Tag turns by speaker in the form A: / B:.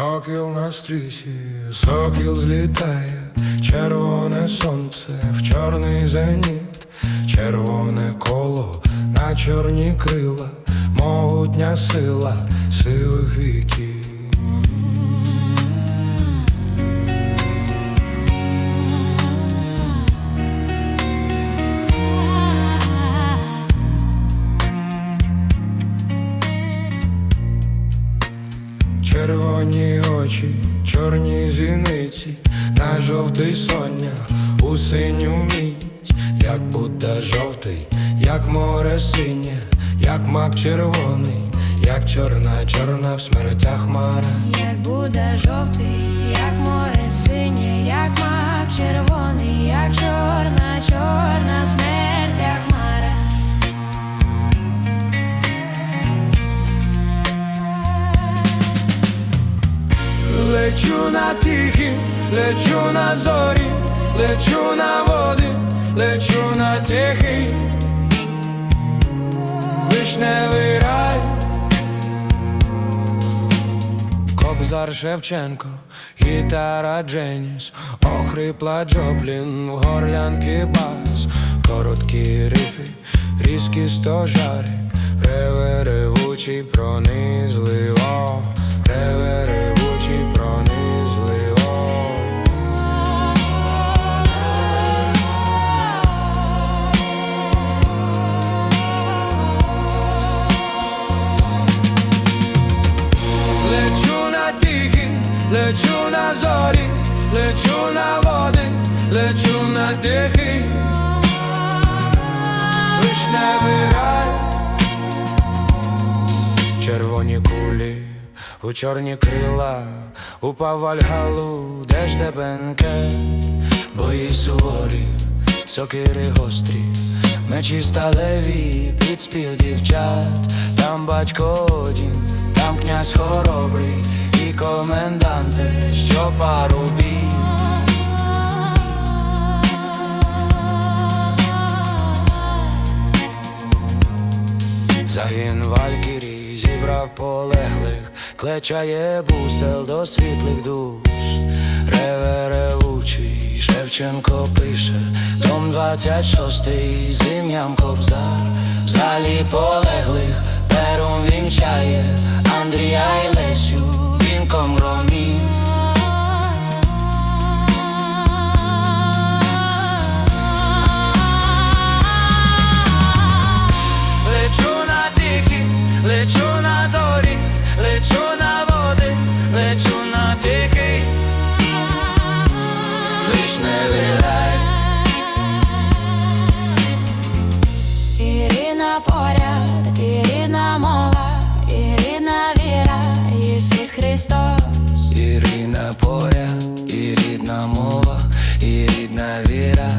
A: Сокіл на стрісі, сокіл злітає, червоне сонце в чорний зеніт, червоне коло на чорні крила, могутня сила сивих віків. Червоні очі, чорні зіниці, на жовтий соня, у синю мідь, як Будда жовтий, як море синє, як мак червоний, як чорна, чорна в смертях хмара.
B: Як буде жовтий, як море синє, як мак червоний, як чорна,
A: Лечу на тихі, лечу на зорі, лечу на води, лечу на тихий, вишневий рай. Кобзар Шевченко, гітара Дженіс, охрипла Джоплін, в горлянки бас, короткі рифи, різкі стожари, реве ревучий пронизливо, лечу на зорі, лечу на води, лечу на тихий, вишневий рай, червоні кулі, у чорні крила, упав вальгалу, де ж де бенкет, бої суворі, сокири гострі, мечі сталеві, підспів дівчат, там батько один, там князь хоробрий і коменданте, що пару бій. Загін Валькірій зібрав полеглих, клечає бусел до світлих душ. Реве ревучий, Шевченко пише, том 26 з ім'ям Кобзар, в залі полеглих пером вінчає Андрія на тихий, не вирай.
B: І рідна поряд, і рідна мова, і рідна віра, Ісус Христос.
A: Ірина поряд, і рідна мова, і рідна віра,